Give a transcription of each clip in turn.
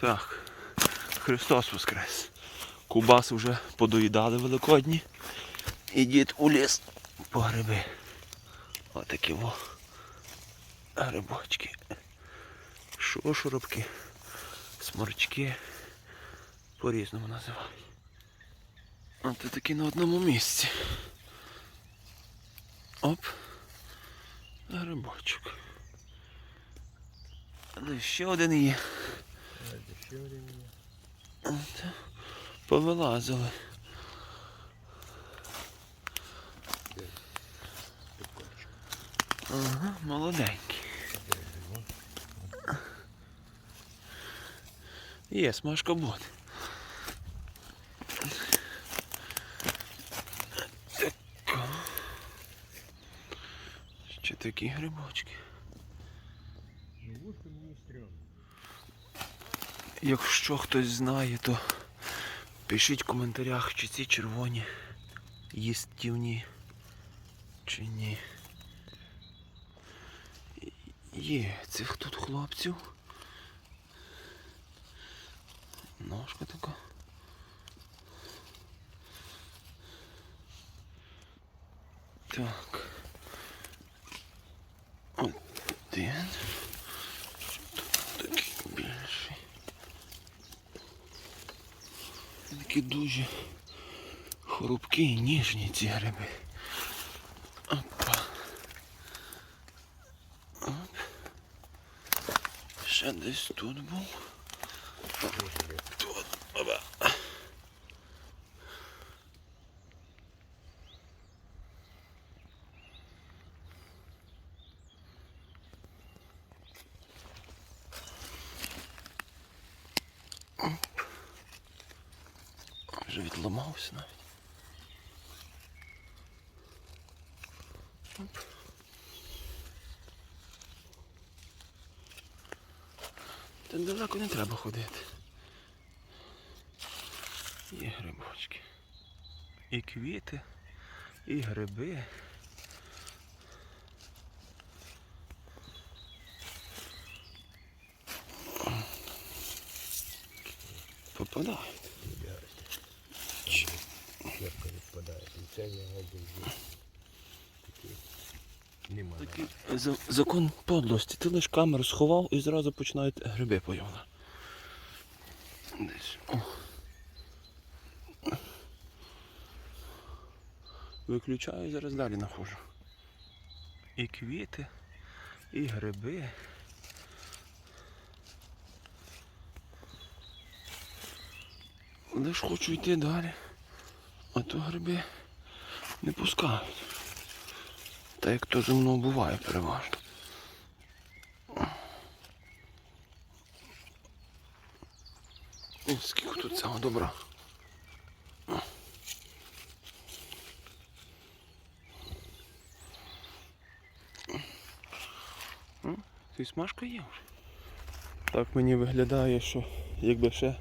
Так, Христос Воскрес. Кубас вже подоїдали великодні. І дід у ліс по гриби. Отакі во. Грибочки. Шошуробки, сморчки. По-різному називають. І такі на одному місці. Оп. Грибочок. Але ще один є. От. Повилазили. Ага, молоденький. Є, смажка буде. Ще такі грибочки. Якщо хтось знає, то пишіть в коментарях, чи ці червоні їстівні, чи ні. Є цих тут хлопців. Ножка така. Так. Один. Тут такий більший. Такі дуже хрупкі і ніжні ці гриби. Опа. Оп. Ще десь тут був. Тут. Опа. Вже відламався навіть. Та далеко не треба ходити. Є грибочки. І квіти, і гриби. Попадають. Шляпка відпадає. І це один такий. Закон подлості. Ти лиш камеру сховав і зразу починають гриби появляти. Десь. О. Виключаю, зараз далі нахожу. І квіти, і гриби. Лиш хочу йти далі. А то гриби не пускають. Та як то зі мною буває переважно. О, Скільки тут цього добра. Ти смажка є вже. Так мені виглядає, що якби ще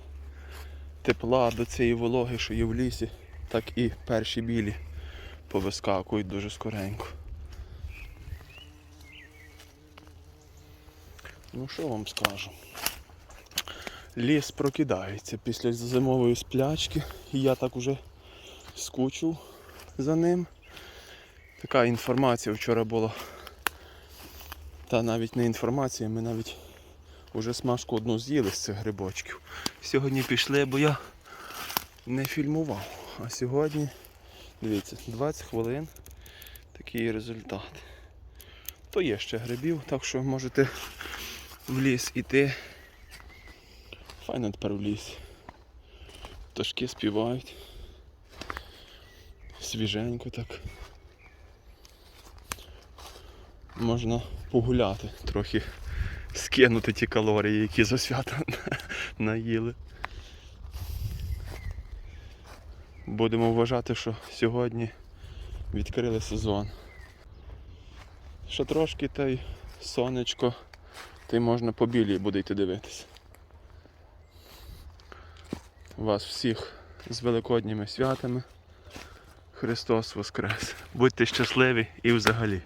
тепла до цієї вологи, що є в лісі, так і перші білі повискакують дуже скоренько. Ну що вам скажу? Ліс прокидається після зимової сплячки, і я так уже скучив за ним. Така інформація вчора була. Та навіть не інформація, ми навіть уже смажку одну з'їли з цих грибочків. Сьогодні пішли, бо я не фільмував. А сьогодні, дивіться, 20 хвилин такий результат. То є ще грибів, так що можете в ліс іти. Файно тепер в ліс. Пташки співають. Свіженько так. Можна погуляти, трохи скинути ті калорії, які за свята наїли. Будемо вважати, що сьогодні відкрили сезон. Ще трошки та й сонечко, та й можна по білій буде йти дивитися. Вас всіх з великодніми святами. Христос Воскрес! Будьте щасливі і взагалі.